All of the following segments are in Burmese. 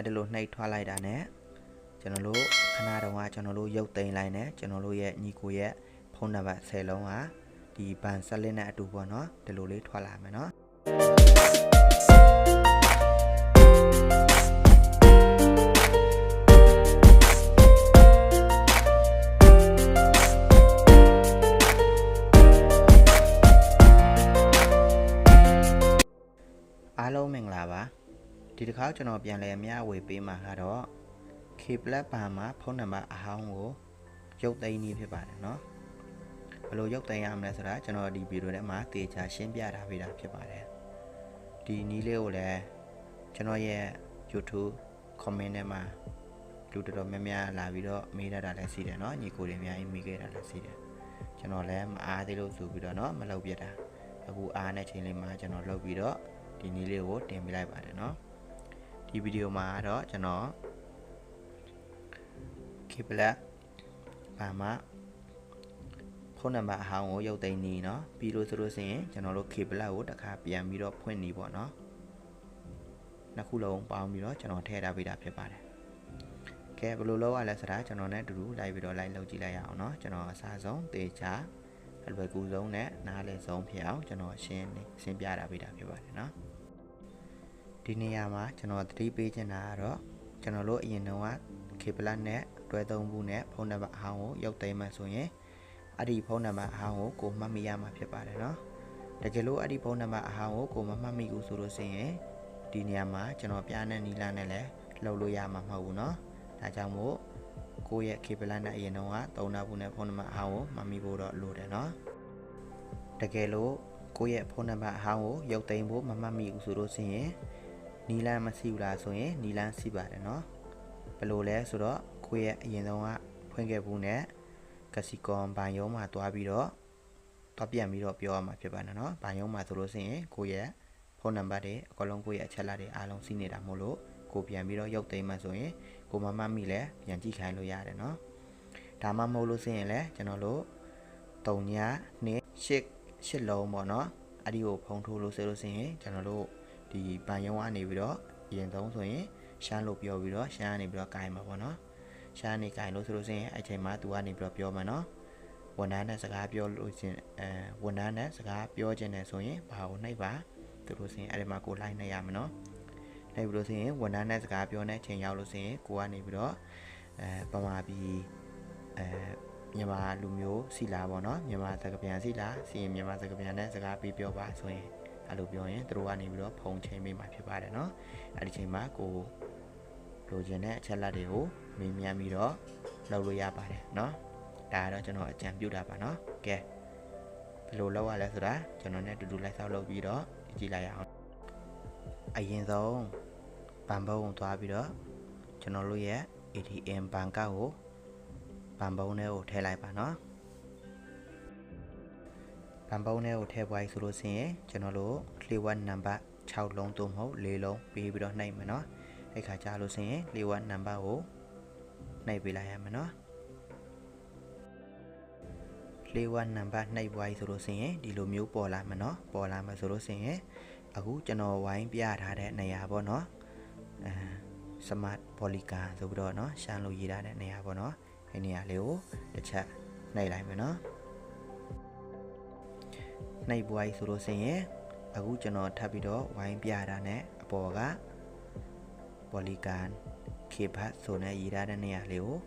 အဲ့ဒါလိုနှိပ်ထွက်လိုက်တာနဲ့ကျွန်တော်တို့ခဏတုန်းကကျွန်တော်တို့ရုပ်သိမ်းလိုက်နဲ့ကျွန်တော်တို့ရဲ့ညီကိုရဲ့ဖုန်းနံပါတ်10လုံးကဒီဘန်ဆက်လစ်နဲ့အတူပေါ့နော်ဒီလိုလေးထွက်လာမယ်နော် ခါကျွန်တော်ပြန်လဲအမျှဝေပေးမှာကတော့ K Plus ဘာမှာဖုန်းနံပါတ်အဟောင်းကိုရုပ်သိမ်းနည်းဖြစ်ပါတယ်เนาะဘယ်လိုရုပ်သိမ်းရမလဲဆိုတာကျွန်တော်ဒီဗီဒီယိုထဲမှာတေချာရှင်းပြထားပေးတာဖြစ်ပါတယ်ဒီနည်းလေးကိုလည်းကျွန်တော်ရဲ့ YouTube comment ထဲမှာလူတော်တော်များများလာပြီးတော့မေးတတ်တာလည်းရှိတယ်เนาะညီကိုတွေအများကြီးမေးခဲ့တာလည်းရှိတယ်ကျွန်တော်လည်းမအားသေးလို့ဆိုပြီးတော့เนาะမလုပ်ပြတာအခုအားတဲ့ချိန်လေးမှာကျွန်တော်လုပ်ပြီးတော့ ဒီနည်းလေးကိုတင်ပြလိုက်ပါတယ်เนาะ ဒီဗီဒီယိုမှာတော့ကျွန်တော် Kiblet ဘာမှဖုန်းနံပါတ်အဟောင်းကိုရုပ်သိမ်းနေเนาะပြီးလို့ဆိုလို့ရှိရင်ကျွန်တော်တို့ Kiblet ကိုတစ်ခါပြန်ပြီးတော့ဖွင့်နေပေါ့เนาะနှစ်ခုလုံးပေါင်းပြီးတော့ကျွန်တော်ထည့်ထားပေးတာဖြစ်ပါတယ်ကဲဘယ်လိုလုပ်ရလဲဆိုတာကျွန်တော်နဲ့အတူတူလိုက်ပြီးတော့လိုက်လုပ်ကြည့်လိုက်ရအောင်เนาะကျွန်တော်အစားဆုံးတေချာအလွယ်ကူဆုံးနဲ့နားလည်ဆုံးဖြစ်အောင်ကျွန်တော်ရှင်းနေရှင်းပြတာပေးတာဖြစ်ပါတယ်เนาะ ဒီနေရာမှာကျွန်တော်သတိပေးချင်တာကတော့ကျွန်တော်တို့အရင်တုန်းက Kplat နဲ့တွဲသုံးဘူးနဲ့ဖုန်းနံပါတ်အဟောင်းကိုရုပ်သိမ်းမှဆိုရင်အဲ့ဒီဖုန်းနံပါတ်အဟောင်းကိုကိုမှတ်မိရမှာဖြစ်ပါတယ်เนาะတကယ်လို့အဲ့ဒီဖုန်းနံပါတ်အဟောင်းကိုကိုမမှတ်မိဘူးဆိုလို့ရှိရင်ဒီနေရာမှာကျွန်တော်ပြတဲ့နီလာနဲ့လည်းလှုပ်လို့ရမှာမဟုတ်ဘူးเนาะဒါကြောင့်မို့ကိုယ့်ရဲ့ Kplat နဲ့အရင်တုန်းကသုံးတာဘူးနဲ့ဖုန်းနံပါတ်အဟောင်းကိုမှတ်မိဖို့တော့လိုတယ်เนาะတကယ်လို့ကိုယ့်ရဲ့ဖုန်းနံပါတ်အဟောင်းကိုရုပ်သိမ်းဖို့မမှတ်မိဘူးဆိုလို့ရှိရင် နီလန်းမရှိဘူးလားဆိုရင်နီလန်းရှိပါတယ်เนาะဘယ်လိုလဲဆိုတော့ကိုယ့်ရဲ့အရင်ဆုံးကဖွင့်ခဲ့ဘူးနဲ့ကစီကွန်ဘိုင်ယုံမှာတွားပြီးတော့တွားပြန်ပြီးတော့ပြောရမှာဖြစ်ပါတယ်เนาะဘိုင်ယုံမှာဆိုလို့ရှိရင်ကိုယ့်ရဲ့ဖုန်းနံပါတ်တွေအကလုံးကိုယ့်ရဲ့အချက်လက်တွေအားလုံးစီးနေတာမို့လို့ကိုပြန်ပြီးတော့ရုပ်သိမ်းမှဆိုရင်ကိုမမမိလဲပြန်ကြည့်ခိုင်းလို့ရတယ်เนาะဒါမှမဟုတ်လို့ရှိရင်လည်းကျွန်တော်တို့3ည2 8 8လုံးပေါ့เนาะအဲ့ဒီကိုဖုံးထိုးလို့ဆိုလို့ရှိရင်ကျွန်တော်တို့ ဒီဗန်ယုံကနေပြီးတော့အရင်ဆုံးဆိုရင်ရှမ်းလို့ပြောပြီးတော့ရှမ်းကနေပြီးတော့ကင်မှာပေါ့နော်ရှမ်းနေကင်လို့ဆိုလို့ဆိုရင်အဲ့ချိန်မှာသူကနေပြီးတော့ပြောမှာနော်ဝန်ထမ်းနဲ့စကားပြောလို့ချင်းအဲဝန်ထမ်းနဲ့စကားပြောခြင်းနဲ့ဆိုရင်ဘာကိုနှိပ်ပါသူတို့ဆိုရင်အဲ့ဒီမှာကိုလိုက်နေရမှာနော်နှိပ်ပြီးလို့ဆိုရင်ဝန်ထမ်းနဲ့စကားပြောတဲ့အချိန်ရောက်လို့ဆိုရင်ကိုကနေပြီးတော့အဲပမာပြီးအဲမြန်မာလူမျိုးစီလာပေါ့နော်မြန်မာစကားပြန်စီလာစီရင်မြန်မာစကားပြန်နဲ့စကားပြီးပြောပါဆိုရင် အဲ့လိုပြောရင်သူတို့ကနေပြီးတော့ဖုံချိန်ပေးမှာဖြစ်ပါတယ်เนาะအဲ့ဒီချိန်မှာကိုလိုချင်တဲ့အချက်လက်တွေကိုမေးမြန်းပြီးတော့လုပ်လို့ရပါတယ်เนาะဒါကတော့ကျွန်တော်အကြံပြုတာပါเนาะကဲဘယ်လိုလုပ်ရလဲဆိုတာကျွန်တော်နဲ့တူတူလိုက်ဆောက်လုပ်ပြီးတော့ကြည့်လိုက်ရအောင်အရင်ဆုံးဘန်ဘုံကိုသွားပြီးတော့ကျွန်တော်တို့ရဲ့ ATM ဘဏ်ကောက်ကိုဘန်ဘုံထဲကိုထည့်လိုက်ပါเนาะ ဗန်ပုံးထဲကိုထည့်ပွားဆိုလို့ရှိရင်ကျွန်တော်တို့လေဝတ်နံပါတ်6လုံးသို့မဟုတ်4လုံးပေးပြီးတော့နှိပ်မယ်နော်အဲ့ခါကြာလို့ရှိရင်လေဝတ်နံပါတ်ကိုနှိပ်ပေးလိုက်ရမယ်နော်လေဝတ်နံပါတ်နှိပ်ပွားဆိုလို့ရှိရင်ဒီလိုမျိုးပေါ်လာမယ်နော်ပေါ်လာမယ်ဆိုလို့ရှိရင်အခုကျွန်တော်ဝိုင်းပြထားတဲ့နေရာပေါ့နော်အဲ smart polygon ဆိုပြီးတော့เนาะရှမ်းလို့ရေးထားတဲ့နေရာပေါ့နော်အဲ့နေရာလေးကိုတစ်ချက်နှိပ်လိုက်မယ်နော် နှိပ်ပွားကြီးဆိုလို့ဆိုရင်အခုကျွန်တော်ထပ်ပြီးတော့ဝိုင်းပြတာနဲ့အပေါ်ကပေါ်လီကန်ခေဘတ်ဆိုတဲ့ရေးထားတဲ့နေရာလေးကို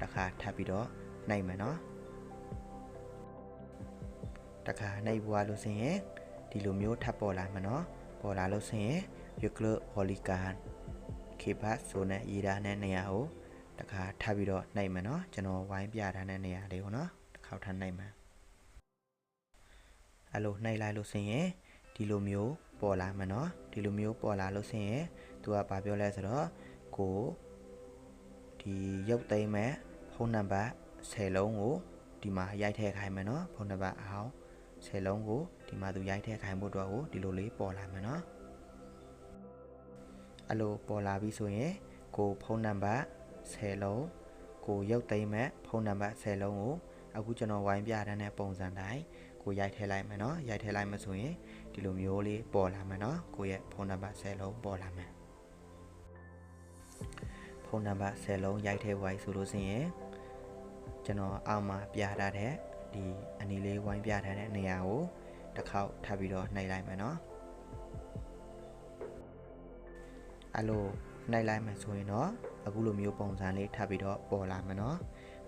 တစ်ခါထပ်ပြီးတော့နှိပ်မယ်နော်တစ်ခါနှိပ်ပွားလို့ဆိုရင်ဒီလိုမျိုးထပ်ပေါ်လာမှာနော်ပေါ်လာလို့ဆိုရင် Euclid Polygon ခေဘတ်ဆိုတဲ့ရေးထားတဲ့နေရာကိုတစ်ခါထပ်ပြီးတော့နှိပ်မယ်နော်ကျွန်တော်ဝိုင်းပြထားတဲ့နေရာလေးကိုနော်တစ်ခါထပ်နှိပ်မယ် အဲ့လိုနှိပ်လိုက်လို့ဆိုရင်ဒီလိုမျိုးပေါ်လာမှာเนาะဒီလိုမျိုးပေါ်လာလို့ဆိုရင်သူကဘာပြောလဲဆိုတော့ကိုဒီရုပ်သိမ်းမဲ့ဖုန်းနံပါတ်10လုံးကိုဒီမှာရိုက်ထည့်ခိုင်းမယ်เนาะဖုန်းနံပါတ်အဟောင်း10လုံးကိုဒီမှာသူရိုက်ထည့်ခိုင်းဖို့အတွက်ကိုဒီလိုလေးပေါ်လာမယ်เนาะအဲ့လိုပေါ်လာပြီဆိုရင်ကိုဖုန်းနံပါတ်10လုံးကိုရုပ်သိမ်းမဲ့ဖုန်းနံပါတ်10လုံးကိုအခုကျွန်တော်ဝိုင်းပြတဲ့ပုံစံတိုင်း ကိုရိုက်ထည့်လိုက်မယ်နော်ရိုက်ထည့်လိုက်မယ်ဆိုရင်ဒီလိုမျိုးလေးပေါ်လာမယ်နော်ကိုရဲ့ဖုန်းနံပါတ်10လုံးပေါ်လာမယ်ဖုန်းနံပါတ်10လုံးရိုက်ထည့်ဝိုင်းဆိုလို့ဆိုရင်ကျွန်တော်အောက်မှာပြထားတဲ့ဒီအနီလေးဝိုင်းပြထားတဲ့နေရာကိုတစ်ခေါက်ထပ်ပြီးတော့နှိပ်လိုက်မယ်နော်အဲ့လိုနှိပ်လိုက်မယ်ဆိုရင်တော့အခုလိုမျိုးပုံစံလေးထပ်ပြီးတော့ပေါ်လာမယ်နော်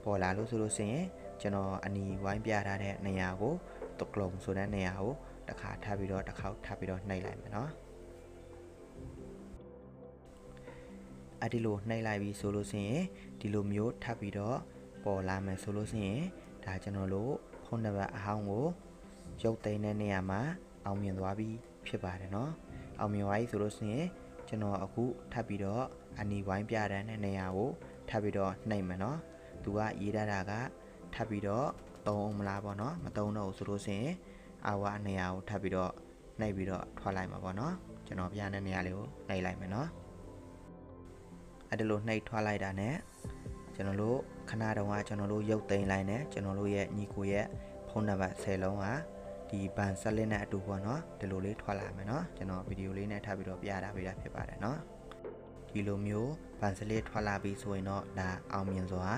ပေါ်လာလို့ဆိုလို့ဆိုရင်ကျွန်တော်အနီဝိုင်းပြထားတဲ့နေရာကို တုတ်ကလုံးဆိုတဲ့နေရာကိုတစ်ခါထပ်ပြီးတော့တစ်ခေါက်ထပ်ပြီးတော့နှိပ်လိုက်မယ်နော်အဲ့ဒီလိုနှိပ်လိုက်ပြီဆိုလို့ရှိရင်ဒီလိုမျိုးထပ်ပြီးတော့ပေါ်လာမယ်ဆိုလို့ရှိရင်ဒါကျွန်တော်တို့ဖုန်းနံပါတ်အဟောင်းကိုရုပ်သိမ်းတဲ့နေရာမှာအောင်မြင်သွားပြီဖြစ်ပါတယ်เนาะအောင်မြင်သွားပြီဆိုလို့ရှိရင်ကျွန်တော်အခုထပ်ပြီးတော့အနီဝိုင်းပြတဲ့နေရာကိုထပ်ပြီးတော့နှိပ်မယ်เนาะသူကရေးထားတာကထပ်ပြီးတော့ သုံးမလားပေါ့နော်မသုံးတော့ဘူးဆိုလို့ရှိရင်အာဝနေရာကိုထပ်ပြီးတော့နှိပ်ပြီးတော့ထွက်လိုက်မှာပေါ့နော်ကျွန်တော်ပြတဲ့နေရာလေးကိုနှိပ်လိုက်မယ်နော်အဲ့ဒါလို့နှိပ်ထွက်လိုက်တာ ਨੇ ကျွန်တော်တို့ခဏတုန်းကကျွန်တော်တို့ရုပ်သိမ်းလိုက်နေကျွန်တော်တို့ရဲ့ညီကိုရဲ့ဖုန်းနံပါတ်10လုံးဟာဒီဘန်ဆက်လက်နဲ့အတူပေါ့နော်ဒီလိုလေးထွက်လာမယ်နော်ကျွန်တော်ဗီဒီယိုလေးနဲ့ထပ်ပြီးတော့ပြတာပေးတာဖြစ်ပါတယ်နော်ဒီလိုမျိုးဘန်ဆက်လက်ထွက်လာပြီဆိုရင်တော့ဒါအောင်မြင်စွာ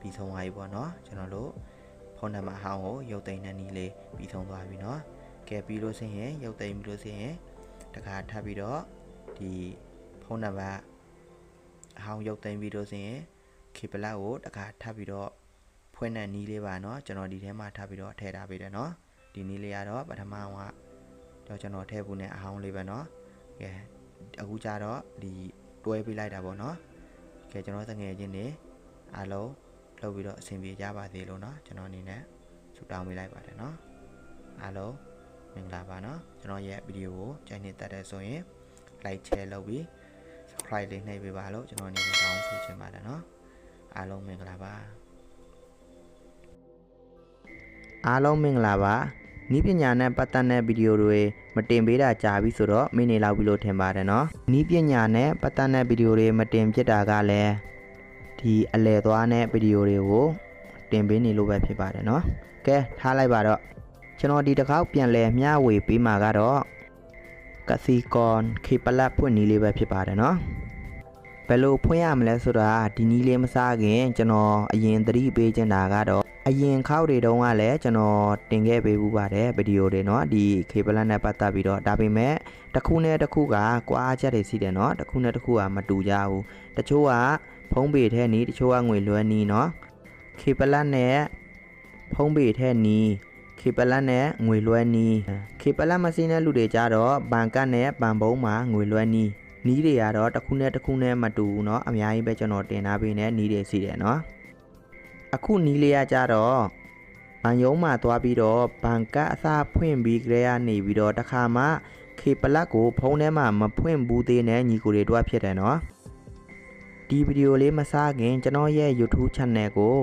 ပြီးဆုံးသွားပြီပေါ့နော်ကျွန်တော်တို့ ဖုန်းနံပါတ်ဟောင်းကိုရုပ်သိမ်းတဲ့နည်းလေးပြီးဆုံးသွားပြီနော်ကဲပြီးလို့ဆိုရင်ရုပ်သိမ်းပြီးလို့ဆိုရင်တခါထပ်ပြီးတော့ဒီဖုန်းနံပါတ်အဟောင်းရုပ်သိမ်းပြီးလို့ဆိုရင်ခေပလတ်ကိုတခါထပ်ပြီးတော့ဖွင့်တဲ့နီးလေးပါเนาะကျွန်တော်ဒီထဲမှာထပ်ပြီးတော့ထည့်ထားပေးတယ်เนาะဒီနီးလေးကတော့ပထမကတော့ကျွန်တော်ထည့်ဖို့ ਨੇ အဟောင်းလေးပဲเนาะကဲအခုကျတော့ဒီတွဲပေးလိုက်တာပေါ့เนาะကဲကျွန်တော်တငယ်ချင်းနေအားလုံး လုပ်ပြီးတော့အဆင်ပြေကြပါသေးလို့เนาะကျွန်တော်အနေနဲ့ဆုတောင်းပေးလိုက်ပါတယ်เนาะအားလုံးမင်္ဂလာပါเนาะကျွန်တော်ရဲ့ဗီဒီယိုကိုကြိုက်နေတတ်တဲ့ဆိုရင် like share လုပ်ပြီး subscribe လေးနှိပ်ပေးပါလို့ကျွန်တော်အနေနဲ့တောင်းဆိုချင်ပါတယ်เนาะအားလုံးမင်္ဂလာပါအားလုံးမင်္ဂလာပါနီးပညာနဲ့ပတ်သက်တဲ့ဗီဒီယိုတွေမတင်ပေးတာကြာပြီဆိုတော့မိနေလောက်ပြီလို့ထင်ပါတယ်နော်နီးပညာနဲ့ပတ်သက်တဲ့ဗီဒီယိုတွေမတင်ဖြစ်တာကလည်း ဒီအလဲသွားတဲ့ဗီဒီယိုတွေကိုတင်ပေးနေလို့ပဲဖြစ်ပါတယ်နော်ကဲထားလိုက်ပါတော့ကျွန်တော်ဒီတစ်ခေါက်ပြန်လဲမျှဝေပေးမှာကတော့ကစီကွန်ခေပလတ်ဖွင့်နည်းလေးပဲဖြစ်ပါတယ်နော်ဘယ်လိုဖွင့်ရမလဲဆိုတာဒီနည်းလေးမစားခင်ကျွန်တော်အရင်သတိပေးချင်တာကတော့အရင်ခောက်တွေတုန်းကလည်းကျွန်တော်တင်ခဲ့ပေးဘူးပါတယ်ဗီဒီယိုတွေเนาะဒီ cable နဲ့ပတ်သက်ပြီးတော့ဒါပေမဲ့တစ်ခုနဲ့တစ်ခုကကွာချက်တွေရှိတယ်เนาะတစ်ခုနဲ့တစ်ခုကမတူကြဘူးတချို့က ဖုံးပေထဲနီးတချို့ကငွေလွှဲနီးเนาะ cable နဲ့ဖုံးပေထဲနီး cable နဲ့ငွေလွှဲနီး cable မစင်းတဲ့လူတွေကြတော့ဘန်ကတ်နဲ့ဘန်ဘုံမှာငွေလွှဲနီးနီးတွေကတော့တစ်ခုနဲ့တစ်ခုနဲ့မတူဘူးเนาะအများကြီးပဲကျွန်တော်တင်ထားပေးနေနီးတွေရှိတယ်เนาะအခုနီးလေးရကြတော့ဘန်ယုံမှာသွားပြီးတော့ဘန်ကတ်အစားဖွင့်ပြီးကြရနေပြီးတော့တခါမှခေပလတ်ကိုဖုန်းထဲမှာမဖွင့်ဘူးသေးနဲ့ညီကိုတွေတွားဖြစ်တယ်နော် ဒီဗီဒီယိုလေးမစားခင်ကျွန်တော်ရဲ့ YouTube Channel ကို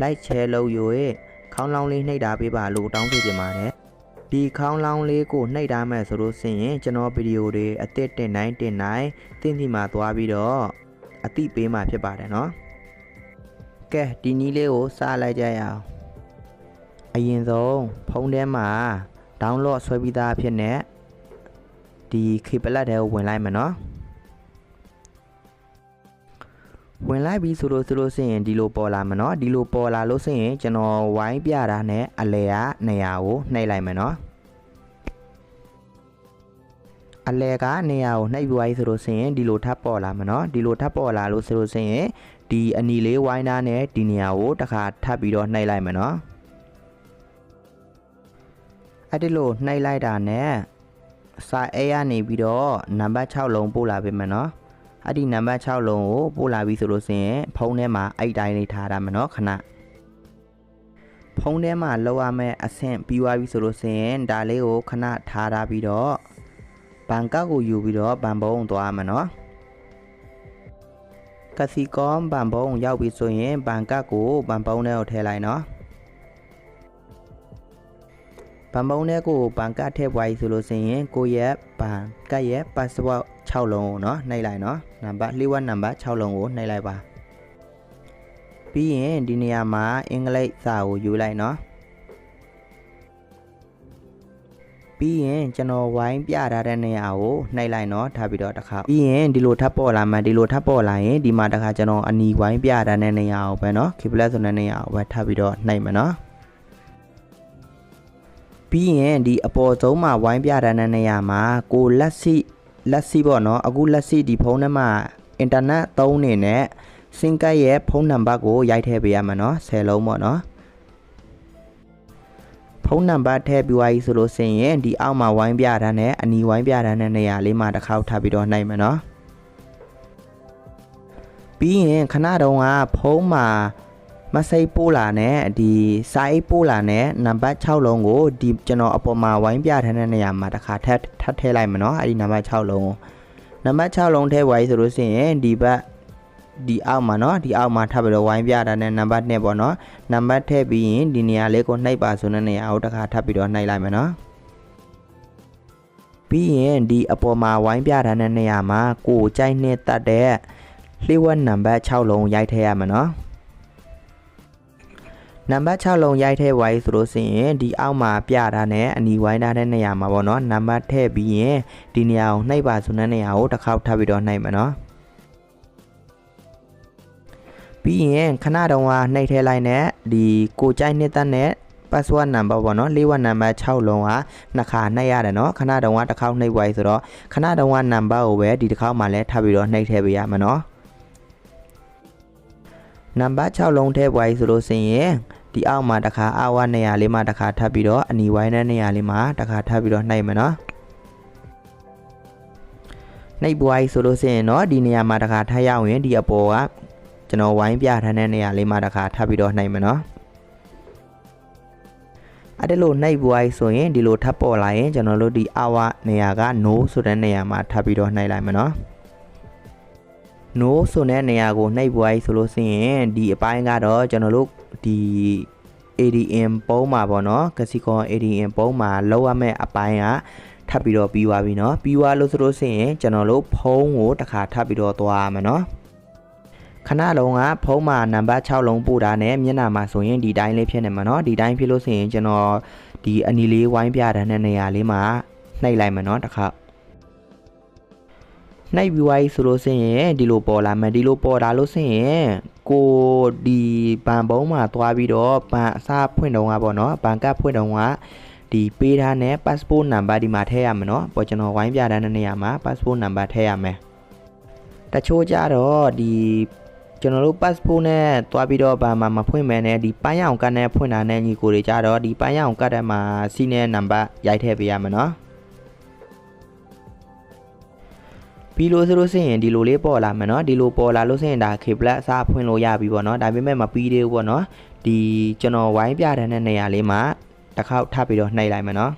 Like Share လုပ်ရွေးခေါင်းလောင်းလေးနှိပ်တာပေးပါလို့တောင်းဆိုချင်ပါတယ်ဒီခေါင်းလောင်းလေးကိုနှိပ်ထားမယ်ဆိုလို့ရှိရင်ကျွန်တော်ဗီဒီယိုတွေအသစ်တင်တိုင်းတင်တိုင်းတင်းဒီမှာသွားပြီးတော့အတိပေးမှာဖြစ်ပါတယ်နော်ကဲဒီနီးလေးကိုစလိုက်ကြရအောင်အရင်ဆုံးဖုန်းထဲမှာ download ဆွဲပြီးသားဖြစ်နေဒီခေပလက်ထဲကိုဝင်လိုက်မယ်နော် ဝင်လိုက်ပြီဆိုလို့ဆိုလို့ဆိုရင်ဒီလိုပေါ်လာမယ်နော်ဒီလိုပေါ်လာလို့ဆိုရင်ကျွန်တော်ဝိုင်းပြတာနဲ့အလဲကနေရာကိုနှိပ်လိုက်မယ်နော်အလဲကနေရာကိုနှိပ်ပြီးသွားပြီဆိုလို့ဆိုရင်ဒီလိုထပ်ပေါ်လာမယ်နော်ဒီလိုထပ်ပေါ်လာလို့ဆိုလို့ဆိုရင်ဒီအနီလေးဝိုင်းသားနဲ့ဒီနေရာကိုတစ်ခါထပ်ပြီးတော့နှိပ်လိုက်မယ်နော်အဲ့ဒီလိုနှိပ်လိုက်တာနဲ့စာအဲရနေပြီးတော့နံပါတ်6လုံးပို့လာပေးမယ်နော် အဲ့ဒီနံပါတ်6လုံးကိုပို့လာပြီဆိုလို့ဆိုရင်ဖုန်းထဲမှာအဲ့တိုင်းလေးထားရမယ်နော်ခဏဖုန်းထဲမှာလောက်ရမယ့်အဆင့်ပြီးသွားပြီဆိုလို့ဆိုရင်ဒါလေးကိုခဏထားထားပြီးတော့ဘန်ကောက်ကိုယူပြီးတော့ဘန်ဘုံသွားမှာနော်ကစီကွန်ဘန်ဘုံရောက်ပြီဆိုရင်ဘန်ကတ်ကိုဘန်ဘုံထဲကိုထည့်လိုက်နော်ဘန်ဘုံထဲကိုဘန်ကတ်ထည့်ပွားပြီဆိုလို့ဆိုရင်ကိုရဲ့ ဘန်ကတ်ရဲ့ password 6လုံးကိုနော်နှိပ်လိုက်နော်နံပါတ်လျှို့ဝှက်နံပါတ်6လုံးကိုနှိပ်လိုက်ပါပြီးရင်ဒီနေရာမှာအင်္ဂလိပ်စာကိုယူလိုက်နော်ပြီးရင်ကျွန်တော်ဝိုင်းပြထားတဲ့နေရာကိုနှိပ်လိုက်နော်ထားပြီးတော့တစ်ခါပြီးရင်ဒီလိုထပ်ပေါ်လာမှဒီလိုထပ်ပေါ်လာရင်ဒီမှာတစ်ခါကျွန်တော်အနီဝိုင်းပြထားတဲ့နေရာကိုပဲနော် keyblade ဆိုတဲ့နေရာကိုပဲထပ်ပြီးတော့နှိပ်မယ်နော် ပြီးရင်ဒီအပေါ်ဆုံးမှာဝိုင်းပြထားတဲ့နေရာမှာကိုလက်စီလက်စီပေါ့နော်အခုလက်စီဒီဖုန်းထဲမှာအင်တာနက်သုံးနေနဲ့စင်ကတ်ရဲ့ဖုန်းနံပါတ်ကိုရိုက်ထည့်ပေးရမှာနော်10လုံးပေါ့နော်ဖုန်းနံပါတ်ထည့်ပြီးသွားပြီဆိုလို့ရှိရင်ဒီအောက်မှာဝိုင်းပြထားတဲ့အနီဝိုင်းပြထားတဲ့နေရာလေးမှာတစ်ခေါက်ထပ်ပြီးတော့နှိုက်မယ်နော်ပြီးရင်ခဏတုန်းကဖုန်းမှာ မစိတ်ပိုးလာနဲ့ဒီစာအိတ်ပိုးလာနဲ့နံပါတ်6လုံးကိုဒီကျွန်တော်အပေါ်မှာဝိုင်းပြထားတဲ့နေရာမှာတစ်ခါထပ်ထပ်ထည့်လိုက်မယ်နော်အဲ့ဒီနံပါတ်6လုံးကိုနံပါတ်6လုံးထည့်သွားပြီဆိုလို့ရှိရင်ဒီဘက်ဒီအောက်မှာเนาะဒီအောက်မှာထပ်ပြီးတော့ဝိုင်းပြတာနဲ့နံပါတ်2ပေါ့เนาะနံပါတ်ထည့်ပြီးရင်ဒီနေရာလေးကိုနှိပ်ပါဆိုတဲ့နေရာကိုတစ်ခါထပ်ပြီးတော့နှိပ်လိုက်မယ်เนาะပြီးရင်ဒီအပေါ်မှာဝိုင်းပြတာတဲ့နေရာမှာကိုကြိုက်နဲ့တတ်တဲ့လျှို့ဝှက်နံပါတ်6လုံးရိုက်ထည့်ရမယ်เนาะ နံပါတ်6လုံးရိုက်ထည့်ဝိုင်းဆိုလို့ဆိုရင်ဒီအောက်မှာပြတာနဲ့အနီဝိုင်းထားတဲ့နေရာမှာပေါ့နော်နံပါတ်ထည့်ပြီးရင်ဒီနေရာကိုနှိပ်ပါဆိုတဲ့နေရာကိုတစ်ခေါက်ထပ်ပြီးတော့နှိပ်မယ်နော်ပြီးရင်ခဏတုန်းကနှိပ်ထည့်လိုက်နဲ့ဒီကိုကြိုက်နှစ်သက်နဲ့ password number ပေါ့နော်၄ဝက် number 6လုံးကနှစ်ခါနှိပ်ရတယ်နော်ခဏတုန်းကတစ်ခေါက်နှိပ်ဝိုင်းဆိုတော့ခဏတုန်းက number ကိုပဲဒီတစ်ခေါက်မှလည်းထပ်ပြီးတော့နှိပ်ထည့်ပေးရမယ်နော်နံပါတ်6လုံးထည့်ဝိုင်းဆိုလို့ဆိုရင် ဒီအောက်မှာတစ်ခါအဝနေရာလေးမှာတစ်ခါထပ်ပြီးတော့အနီဝိုင်းတဲ့နေရာလေးမှာတစ်ခါထပ်ပြီးတော့နှိပ်မယ်နော်နှိပ်ပွားဆိုလို့ရှိရင်တော့ဒီနေရာမှာတစ်ခါထပ်ရောက်ရင်ဒီအပေါ်ကကျွန်တော်ဝိုင်းပြထားတဲ့နေရာလေးမှာတစ်ခါထပ်ပြီးတော့နှိပ်မယ်နော်အဲ့ဒါလို့နှိပ်ပွားဆိုရင်ဒီလိုထပ်ပေါ်လာရင်ကျွန်တော်တို့ဒီ hour နေရာက no ဆိုတဲ့နေရာမှာထပ်ပြီးတော့နှိပ်လိုက်မယ်နော် no ဆိုတဲ့နေရာကိုနှိပ်ပွားဆိုလို့ရှိရင်ဒီအပိုင်းကတော့ကျွန်တော်တို့ ဒီ ADM ပုံးမှာပေါ့နော်ကစီကွန် ADM ပုံးမှာလောက်ရမယ့်အပိုင်းကထပ်ပြီးတော့ပြီးသွားပြီเนาะပြီးသွားလို့ဆိုလို့ရှိရင်ကျွန်တော်တို့ဖုန်းကိုတစ်ခါထပ်ပြီးတော့သွားရမယ်เนาะခဏလုံးကဖုန်းမှာနံပါတ်6လုံးပို့တာနဲ့မျက်နှာမှာဆိုရင်ဒီတိုင်းလေးဖြစ်နေမှာเนาะဒီတိုင်းဖြစ်လို့ဆိုရင်ကျွန်တော်ဒီအနီလေးဝိုင်းပြတဲ့နေရာလေးမှာနှိပ်လိုက်မှာเนาะတစ်ခါ နိုင်ပြီးွားကြီးဆိုလို့ဆင်းရင်ဒီလိုပေါ်လာမယ်ဒီလိုပေါ်လာလို့ဆင်းရင်ကိုဒီဘန်ပုံးမှာသွားပြီးတော့ဘန်အစားဖွင့်တုံးကပေါ့နော်ဘန်ကဖွင့်တုံးကဒီပေးထားတဲ့ passport number ဒီမှာထည့်ရမယ်နော်ပေါ်ကျွန်တော်ဝိုင်းပြတဲ့နေရာမှာ passport number ထည့်ရမယ်တချို့ကြတော့ဒီကျွန်တော်တို့ passport နဲ့သွားပြီးတော့ဘာမှမဖွင့်မယ်နဲ့ဒီပန်းရောင်ကတ်နဲ့ဖွင့်တာနဲ့ညီကိုတွေကြတော့ဒီပန်းရောင်ကတ်ထဲမှာစီးနေနံပါတ်ရိုက်ထည့်ပေးရမယ်နော် ပြီးလို့ဆိုလို့ရှိရင်ဒီလိုလေးပေါ်လာမယ်နော်ဒီလိုပေါ်လာလို့ရှိရင်ဒါ cable အစားဖွင့်လို့ရပြီပေါ့နော်ဒါပေမဲ့မပြီးသေးဘူးပေါ့နော်ဒီကျွန်တော်ဝိုင်းပြတဲ့နေရာလေးမှာတစ်ခေါက်ထပ်ပြီးတော့နှိပ်လိုက်မယ်နော်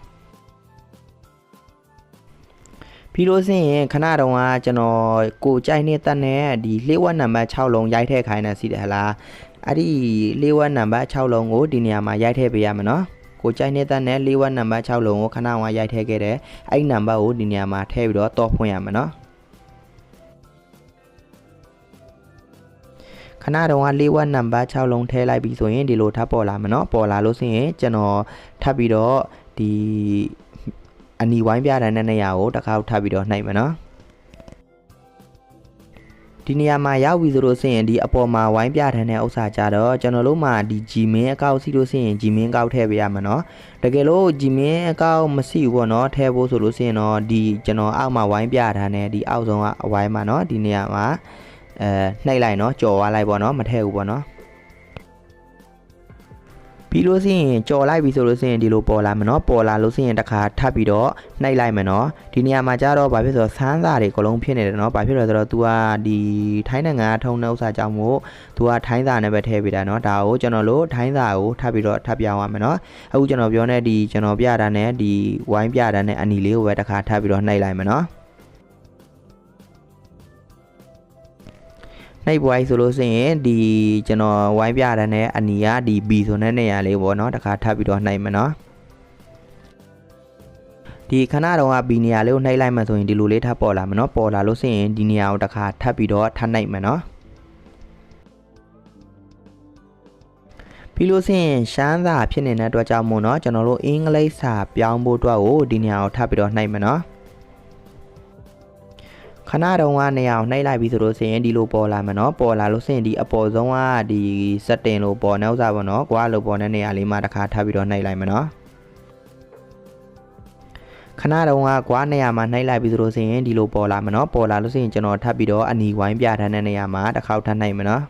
ပြီးလို့စရင်ခဏတုန်းကကျွန်တော်ကိုကြိုက်နေတက်နဲ့ဒီလျှို့ဝှက်နံပါတ်6လုံးရိုက်ထည့်ခိုင်းနေစီတယ်ဟလားအဲ့ဒီလျှို့ဝှက်နံပါတ်6လုံးကိုဒီနေရာမှာရိုက်ထည့်ပေးရမယ်နော်ကိုကြိုက်နေတက်နဲ့လျှို့ဝှက်နံပါတ်6လုံးကိုခဏဝါရိုက်ထည့်ခဲ့တယ်အဲ့ဒီနံပါတ်ကိုဒီနေရာမှာထည့်ပြီးတော့တော့ဖွင့်ရမယ်နော် ခဏတုန်းကလေးဝက်နံပါတ်6လုံးထည့်လိုက်ပြီဆိုရင်ဒီလိုထပ်ပေါ်လာမယ်နော်ပေါ်လာလို့ဆိုရင်ကျွန်တော်ထပ်ပြီးတော့ဒီအနီဝိုင်းပြတဲ့နေရာကိုတစ်ခါထပ်ပြီးတော့နှိပ်မယ်နော်ဒီနေရာမှာရောက်ပြီဆိုလို့ဆိုရင်ဒီအပေါ်မှာဝိုင်းပြတဲ့ဥစ္စာကြတော့ကျွန်တော်တို့မှာဒီ Gmail အကောင့်စီလို့ဆိုရင် Gmail အကောင့်ထည့်ပေးရမှာเนาะတကယ်လို့ Gmail အကောင့်မရှိဘူးပေါ့เนาะထည့်ဖို့ဆိုလို့ဆိုရင်တော့ဒီကျွန်တော်အောက်မှာဝိုင်းပြထားတဲ့ဒီအောက်ဆုံးကအဝိုင်းမှာเนาะဒီနေရာမှာ အဲနှိပ်လိုက်နော်ကြော်သွားလိုက်ပေါ့နော်မထည့်ဘူးပေါ့နော်ပြီးလို့ရှိရင်ကြော်လိုက်ပြီဆိုလို့ရှိရင်ဒီလိုပေါ်လာမယ်နော်ပေါ်လာလို့ရှိရင်တခါထပ်ပြီးတော့နှိပ်လိုက်မယ်နော်ဒီနေရာမှာကြတော့ဘာဖြစ်ဆိုဆန်းစာတွေအကုန်လုံးဖြစ်နေတယ်နော်ဘာဖြစ်လဲဆိုတော့ तू ကဒီထိုင်းနိုင်ငံထုံတဲ့ဥစ္စာကြောင့်မို့ तू ကထိုင်းစာနဲ့ပဲထည့်ပေးတာနော်ဒါကိုကျွန်တော်တို့ထိုင်းစာကိုထပ်ပြီးတော့ထပ်ပြောင်းရမယ်နော်အခုကျွန်တော်ပြောနေဒီကျွန်တော်ပြတာနဲ့ဒီဝိုင်းပြတာနဲ့အနီလေးကိုပဲတခါထပ်ပြီးတော့နှိပ်လိုက်မယ်နော် snake wire ဆိုလို့ဆိုရင်ဒီကျွန်တော်ဝိုင်းပြရတဲ့အနီကဒီ B ဆိုတဲ့နေရာလေးပေါ့နော်တခါထပ်ပြီးတော့နှိုက်မယ်နော်ဒီခဏတော့ကဘီနေရာလေးကိုနှိပ်လိုက်မှဆိုရင်ဒီလိုလေးထပ်ပေါ်လာမယ်နော်ပေါ်လာလို့ဆိုရင်ဒီနေရာကိုတစ်ခါထပ်ပြီးတော့ထပ်နှိပ်မယ်နော်ပြီးလို့ဆိုရင်ရှမ်းစာဖြစ်နေတဲ့အတွက်ကြောင့်မို့နော်ကျွန်တော်တို့အင်္ဂလိပ်စာပြောင်းဖို့အတွက်ကိုဒီနေရာကိုထပ်ပြီးတော့နှိပ်မယ်နော် ခဏတုန်းကနေအောင်နှိပ်လိုက်ပြီးဆိုလို့ဆိုရင်ဒီလိုပေါ်လာမယ်နော်ပေါ်လာလို့ဆိုရင်ဒီအပေါ်ဆုံးကဒီစက်တင်လို့ပေါ်နောက်စားပေါ့နော်ကွာလို့ပေါ်တဲ့နေရာလေးမှာတစ်ခါထပ်ပြီးတော့နှိပ်လိုက်မယ်နော်ခဏတုန်းကကွာနေရာမှာနှိပ်လိုက်ပြီးဆိုလို့ဆိုရင်ဒီလိုပေါ်လာမယ်နော်ပေါ်လာလို့ဆိုရင်ကျွန်တော်ထပ်ပြီးတော့အနီဝိုင်းပြထန်းတဲ့နေရာမှာတစ်ခေါက်ထပ်နှိပ်မယ်နော်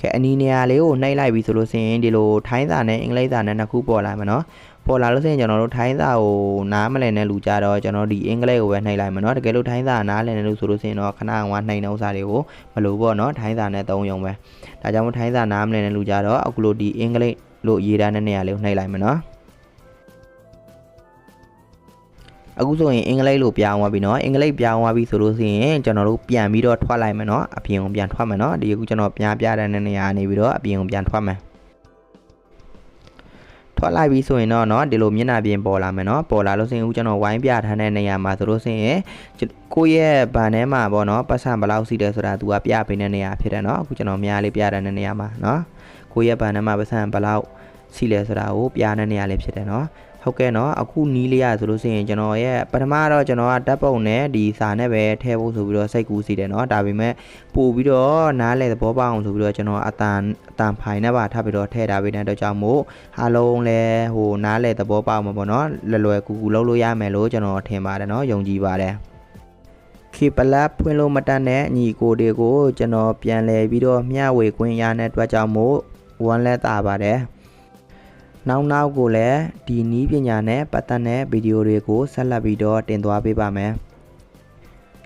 ကဲအနီနေရာလေးကိုနှိပ်လိုက်ပြီးဆိုလို့ဆိုရင်ဒီလိုထိုင်းစာနဲ့အင်္ဂလိပ်စာနဲ့နှစ်ခုပေါ်လာမယ်နော် ပေါ်လာလို့ဆိုရင်ကျွန်တော်တို့ထိုင်းစာကိုနားမလည်တဲ့လူကြတော့ကျွန်တော်ဒီအင်္ဂလိပ်ကိုပဲနှိပ်လိုက်မယ်เนาะတကယ်လို့ထိုင်းစာနားလည်တဲ့လူဆိုလို့ဆိုရင်တော့ခဏကနှိပ်တဲ့ဥစ္စာတွေကိုမလို့ပေါ့เนาะထိုင်းစာနဲ့သုံးရုံပဲဒါကြောင့်မို့ထိုင်းစာနားမလည်တဲ့လူကြတော့အခုလိုဒီအင်္ဂလိပ်လို့ရေးထားတဲ့နေရာလေးကိုနှိပ်လိုက်မယ်เนาะအခုဆိုရင်အင်္ဂလိပ်လို့ပြောင်းသွားပြီเนาะအင်္ဂလိပ်ပြောင်းသွားပြီဆိုလို့ရှိရင်ကျွန်တော်တို့ပြန်ပြီးတော့ထွက်လိုက်မယ်เนาะအပြင်ကိုပြန်ထွက်မယ်เนาะဒီအခုကျွန်တော်ပြန်ပြတဲ့နေရာနေပြီးတော့အပြင်ကိုပြန်ထွက်မယ် ထွက်လိုက်ပြီဆိုရင်တော့เนาะဒီလိုမျက်နှာပြင်ပေါ်လာမယ်เนาะပေါ်လာလို့ရှိရင်အခုကျွန်တော်ဝိုင်းပြထားတဲ့နေရာမှာဆိုလို့ရှိရင်ကိုယ့်ရဲ့ဗန်ထဲမှာပေါ့เนาะပတ်စံဘယ်လောက်စီတယ်ဆိုတာ तू ကပြပေးတဲ့နေရာဖြစ်တယ်เนาะအခုကျွန်တော်များလေးပြတဲ့နေရာမှာเนาะကိုယ့်ရဲ့ဗန်ထဲမှာပတ်စံဘယ်လောက်စီလဲဆိုတာကိုပြတဲ့နေရာလေးဖြစ်တယ်เนาะ ဟုတ်ကဲ့နော်အခုနီးလေးရဆိုလို့ရှိရင်ကျွန်တော်ရဲ့ပထမတော့ကျွန်တော်ကတပ်ပုံနဲ့ဒီစာနဲ့ပဲထည့်ဖို့ဆိုပြီးတော့စိတ်ကူးစီတယ်နော်ဒါပေမဲ့ပို့ပြီးတော့နားလေသဘောပေါက်အောင်ဆိုပြီးတော့ကျွန်တော်အတန်အတန်ဖိုင်နဲ့ပါထပ်ပြီးတော့ထည့်ထားပေးတဲ့အတွက်ကြောင့်မို့အားလုံးလည်းဟိုနားလေသဘောပေါက်မှာပေါ့နော်လွယ်လွယ်ကူကူလုပ်လို့ရမယ်လို့ကျွန်တော်ထင်ပါတယ်နော်ယုံကြည်ပါတယ်ခေပလပ်ဖွင့်လို့မတတ်တဲ့ညီကိုတွေကိုကျွန်တော်ပြန်လဲပြီးတော့မျှဝေခွင့်ရတဲ့အတွက်ကြောင့်မို့ဝမ်းလက်တာပါတယ်။ နောက်နောက်ကိုလည်းဒီနီးပညာနဲ့ပတ်သက်တဲ့ဗီဒီယိုတွေကိုဆက်လက်ပြီးတော့တင်သွားပေးပါမယ်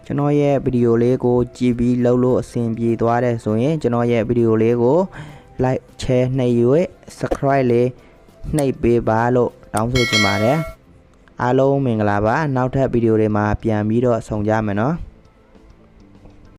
ကျွန်တော်ရဲ့ဗီဒီယိုလေးကိုကြည့်ပြီးလှုပ်လို့အဆင်ပြေသွားတယ်ဆိုရင်ကျွန်တော်ရဲ့ဗီဒီယိုလေးကို like share နှိပ်ရွေး subscribe လေးနှိပ်ပေးပါလို့တောင်းဆိုချင်ပါတယ်အားလုံးမင်္ဂလာပါနောက်ထပ်ဗီဒီယိုတွေမှာပြန်ပြီးတော့ဆုံကြမယ်နော်